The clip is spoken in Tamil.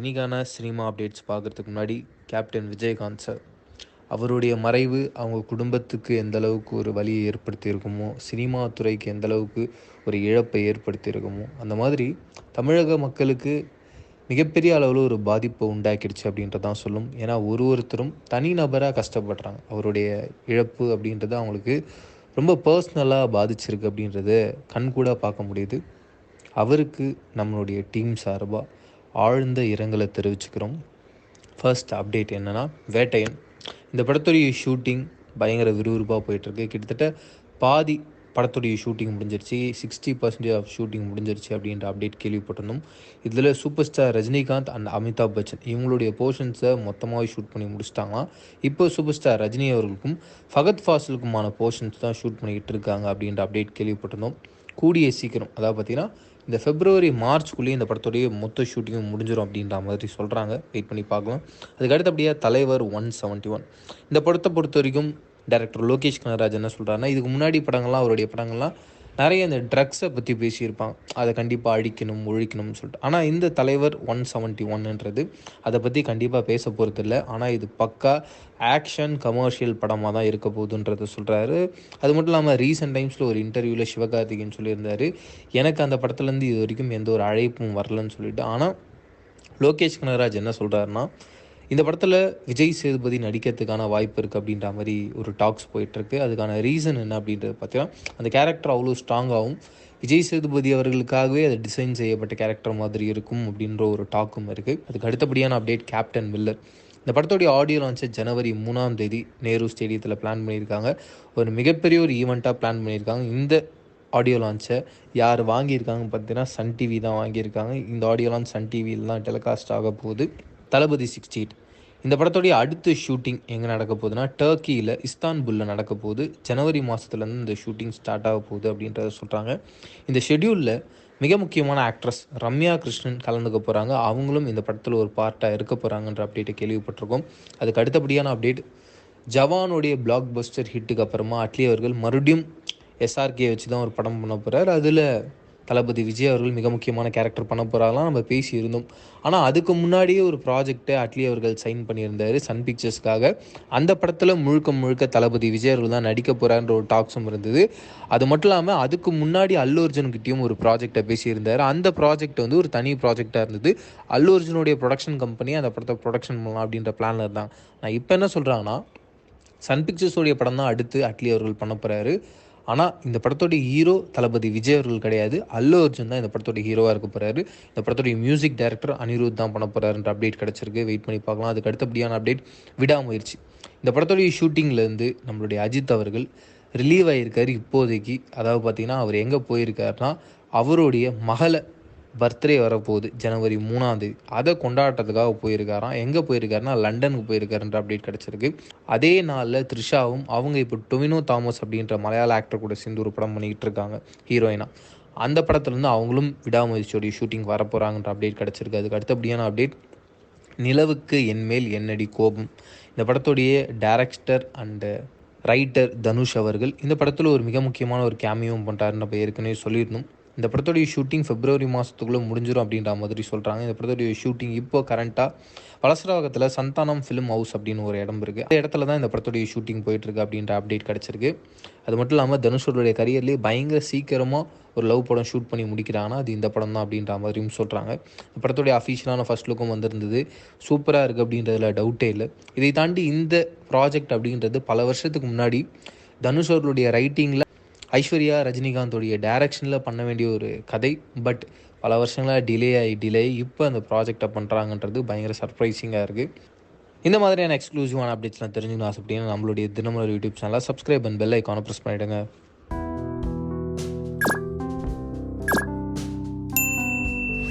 இனிக்கான சினிமா அப்டேட்ஸ் பார்க்குறதுக்கு முன்னாடி கேப்டன் விஜயகாந்த் சார். அவருடைய மறைவு அவங்க குடும்பத்துக்கு எந்த அளவுக்கு ஒரு வலியை ஏற்படுத்தியிருக்குமோ சினிமா துறைக்கு எந்த அளவுக்கு ஒரு இழப்பை ஏற்படுத்தியிருக்குமோ அந்த மாதிரி தமிழக மக்களுக்கு மிகப்பெரிய அளவில் ஒரு பாதிப்பை உண்டாக்கிடுச்சு அப்படின்றதான் சொல்லும். ஏன்னா ஒரு ஒருத்தரும் தனிநபராக கஷ்டப்படுறாங்க. அவருடைய இழப்பு அப்படின்றது அவங்களுக்கு ரொம்ப பர்சனலாக பாதிச்சிருக்கு அப்படின்றத கண் கூட பார்க்க முடியுது. அவருக்கு நம்மளுடைய டீம் சார்பாக ஆழ்ந்த இரங்கலை தெரிவிச்சுக்கிறோம். ஃபர்ஸ்ட் அப்டேட் என்னென்னா வேட்டையன். இந்த படத்துடைய ஷூட்டிங் பயங்கர விறுவிறுப்பாக போயிட்டுருக்கு. கிட்டத்தட்ட பாதி படத்துடைய ஷூட்டிங் முடிஞ்சிருச்சு. சிக்ஸ்டி பர்சன்டேஜ் ஆஃப் ஷூட்டிங் முடிஞ்சிருச்சு அப்படின்ற அப்டேட் கேள்விப்பட்டிருந்தோம். இதில் super star Rajinikanth and Amitabh Bachchan இவங்களுடைய போர்ஷன்ஸை மொத்தமாகவே ஷூட் பண்ணி முடிச்சிட்டாங்களாம். இப்போ சூப்பர் ஸ்டார் ரஜினி அவர்களுக்கும் ஃபகத் ஃபாசிலுக்குமான போர்ஷன்ஸ் தான் ஷூட் பண்ணிக்கிட்டு இருக்காங்க அப்படின்ற அப்டேட் கேள்விப்பட்டிருந்தோம். கூடிய சீக்கிரம் அதாவது பார்த்தீங்கன்னா இந்த ஃபெப்ரவரி மார்ச்குள்ளேயே இந்த படத்துடைய மொத்த ஷூட்டிங்கும் முடிஞ்சிடும் அப்படின்ற மாதிரி சொல்கிறாங்க வெயிட் பண்ணி பார்க்கலாம். அதுக்கு அடுத்தபடியாக தலைவர் ஒன் செவன்ட்டி ஒன் இந்த படத்தை பொறுத்த வரைக்கும் டேரக்டர் லோகேஷ் கனராஜ் என்ன சொல்கிறாருன்னா இதுக்கு முன்னாடி படங்கள்லாம் அவருடைய படங்கள்லாம் நிறைய இந்த ட்ரக்ஸை பற்றி பேசியிருப்பாங்க அதை கண்டிப்பாக அழிக்கணும் ஒழிக்கணும்னு சொல்லிட்டு. ஆனால் இந்த தலைவர் ஒன் செவன்ட்டி ஒன்னுன்றது அதை பற்றி கண்டிப்பாக பேச போகிறது இல்லை ஆனால் இது பக்கா ஆக்ஷன் கமர்ஷியல் படமாக தான் இருக்க போகுதுன்றத சொல்கிறாரு அது மட்டும் இல்லாமல் ரீசெண்ட் டைம்ஸில் ஒரு இன்டர்வியூவில் சிவகார்த்திகேயன் சொல்லியிருந்தார். எனக்கு அந்த படத்துலேருந்து இது வரைக்கும் எந்த ஒரு அழைப்பும் வரலன்னு சொல்லிட்டு. ஆனால் லோகேஷ் கனகராஜ் என்ன சொல்கிறாருன்னா இந்த படத்தில் விஜய் சேதுபதி நடிக்கிறதுக்கான வாய்ப்பு இருக்குது அப்படின்ற மாதிரி ஒரு டாக்ஸ் போயிட்டுருக்கு. அதுக்கான ரீசன் என்ன அப்படின்றது பார்த்தீங்கன்னா அந்த கேரக்டர் அவ்வளோ ஸ்ட்ராங்காகவும் விஜய் சேதுபதி அவர்களுக்காகவே அது டிசைன் செய்யப்பட்ட கேரக்டர் மாதிரி இருக்கும் அப்படின்ற ஒரு டாக்கும் இருக்குது அதுக்கு அடுத்தபடியான அப்டேட் கேப்டன் மில்லர் இந்த படத்தோடைய ஆடியோ லான்ச்சை ஜனவரி மூணாம் தேதி நேரு ஸ்டேடியத்தில் பிளான் பண்ணியிருக்காங்க. ஒரு மிகப்பெரிய ஒரு ஈவெண்ட்டாக பிளான் பண்ணியிருக்காங்க. இந்த ஆடியோ லான்ச்சை யார் வாங்கியிருக்காங்க பார்த்தீங்கன்னா சன் டிவி தான் வாங்கியிருக்காங்க. இந்த ஆடியோ லான்ச் சன் டிவியில் தான் டெலிகாஸ்ட் ஆக போகுது. தளபதி சிக்ஸ்டி எயிட் இந்த படத்தோடைய அடுத்த ஷூட்டிங் எங்கே நடக்க போகுதுன்னா டர்க்கியில் இஸ்தான்புல்லில் நடக்க போகுது. ஜனவரி மாதத்துலேருந்து இந்த ஷூட்டிங் ஸ்டார்ட் ஆக போகுது அப்படின்றத சொல்கிறாங்க இந்த ஷெடியூலில் மிக முக்கியமான ஆக்ட்ரஸ் ரம்யா கிருஷ்ணன் கலந்துக்க போகிறாங்க அவங்களும் இந்த படத்தில் ஒரு பார்ட்டாக இருக்க போகிறாங்கன்ற அப்டேட்டை கேள்விப்பட்டிருக்கோம். அதுக்கு அடுத்தபடியான அப்டேட் ஜவானுடைய பிளாக் பஸ்டர் ஹிட்டுக்கு அப்புறமா அட்லி அவர்கள் மறுபடியும் எஸ்ஆர்கே வச்சு தான் ஒரு படம் பண்ண போகிறார் அதில் தளபதி விஜய் அவர்கள் மிக முக்கியமான கேரக்டர் பண்ண போகிறாங்களாம் நம்ம பேசி இருந்தோம் ஆனால் அதுக்கு முன்னாடியே ஒரு ப்ராஜெக்டை அட்லி அவர்கள் சைன் பண்ணியிருந்தார் சன் பிக்சர்ஸ்க்காக அந்த படத்தில் முழுக்க முழுக்க தளபதி விஜய் அவர்கள் தான் நடிக்க போகிறான்ற ஒரு டாக்ஸும் இருந்தது. அது மட்டும் இல்லாமல் அதுக்கு முன்னாடி அல்லு அர்ஜுன்கிட்டையும் ஒரு ப்ராஜெக்டை பேசியிருந்தார். அந்த ப்ராஜெக்ட் வந்து ஒரு தனி ப்ராஜெக்டாக இருந்தது. அல்லு அர்ஜுனுடைய ப்ரொடக்ஷன் கம்பெனி அந்த படத்தை ப்ரொடக்ஷன் பண்ணலாம் அப்படின்ற பிளானில் இருந்தாங்க. நான் இப்போ என்ன சொல்கிறாங்கன்னா சன் பிக்சர்ஸோடைய படம் தான் அடுத்து அட்லி அவர்கள் பண்ண போகிறாரு ஆனால் இந்த படத்தோடைய ஹீரோ தளபதி விஜய் அவர்கள் கிடையாது. அல்லு அர்ஜுன் தான் இந்த படத்தோடைய ஹீரோவாக இருக்க போகிறாரு இந்த படத்தோடைய மியூசிக் டைரக்டர் அனிருத் தான் பண்ண போகிறாருன்ற அப்டேட் கிடச்சிருக்கு. வெயிட் பண்ணி பார்க்கலாம். அதுக்கு அடுத்தபடியான அப்டேட் விடாமுயற்சி. இந்த படத்தோடைய ஷூட்டிங்லேருந்து நம்மளுடைய அஜித் அவர்கள் ரிலீவ் ஆகியிருக்காரு இப்போதைக்கு. அதாவது பார்த்திங்கன்னா அவர் எங்கே போயிருக்காருனா அவருடைய மகளை பர்த்டே வரப்போகுது ஜனவரி மூணாவது அதை கொண்டாடுறதுக்காக போயிருக்காராம். எங்கே போயிருக்காருன்னா லண்டனுக்கு போயிருக்காருன்ற அப்டேட் கிடச்சிருக்கு. அதே நாளில் த்ரிஷாவும் அவங்க இப்போ டொமினோ தாமஸ் அப்படின்ற மலையாள ஆக்டர் கூட சேர்ந்து ஒரு படம் பண்ணிக்கிட்டு இருக்காங்க ஹீரோயினா அந்த படத்துலேருந்து அவங்களும் விடாமுயற்சியோடைய ஷூட்டிங் வரப்போகிறாங்கன்ற அப்டேட் கிடச்சிருக்கு. அதுக்கு அடுத்தபடியான அப்டேட் நிலவுக்கு என்மேல் என்னடி கோபம்? இந்த படத்துடைய டேரக்டர் அண்டு ரைட்டர் தனுஷ் அவர்கள் இந்த படத்தில் ஒரு மிக முக்கியமான ஒரு கேமியும் பண்ணுறாருன்னு நம்ம ஏற்கனவே சொல்லியிருந்தோம். இந்த படத்துடைய ஷூட்டிங் பிப்ரவரி மாதத்துக்குள்ளே முடிஞ்சிடும் அப்படின்ற மாதிரி சொல்கிறாங்க இந்த படத்துடைய ஷூட்டிங் இப்போ கரண்ட்டாக வலசராகத்தில் சந்தானம் ஃபிலிம் ஹவுஸ் அப்படின்னு ஒரு இடம் இருக்குது அந்த இடத்துல தான் இந்த படத்துடைய ஷூட்டிங் போயிட்டுருக்கு அப்படின்ற அப்டேட் கிடச்சிருக்கு. அது மட்டும் இல்லாமல் தனுஷோடைய கரியர்லேயே பயங்கர சீக்கிரமாக ஒரு லவ் படம் ஷூட் பண்ணி முடிக்கிறாங்கன்னா அது இந்த படம் தான் அப்படின்ற மாதிரியும் சொல்கிறாங்க இந்த படத்துடைய அஃபீஷியலான ஃபஸ்ட் லுக்கும் வந்திருந்தது. சூப்பராக இருக்குது அப்படின்றதுல டவுட்டே இல்லை. இதை தாண்டி இந்த ப்ராஜெக்ட் அப்படின்றது பல வருஷத்துக்கு முன்னாடி தனுஷ் அவர்களுடைய ரைட்டிங்கில் ஐஸ்வர்யா ரஜினிகாந்தோடைய டைரக்ஷனில் பண்ண வேண்டிய ஒரு கதை. பட் பல வருஷங்களாக டிலே ஆகி டிலே இப்போ அந்த ப்ராஜெக்டை பண்ணுறாங்கன்றது பயங்கர சர்ப்ரைசிங்காக இருக்குது இந்த மாதிரியான எக்ஸ்க்ளூசிவான அப்டேட்ஸ்லாம் தெரிஞ்சுக்கணும் ஆசைப்பட்டீங்கன்னா நம்மளுடைய தினமலர் யூடியூப் சேனலை சப்ஸ்கிரைப் அண்ட் பெல் ஐக்கானை ப்ரெஸ் பண்ணிவிடுங்க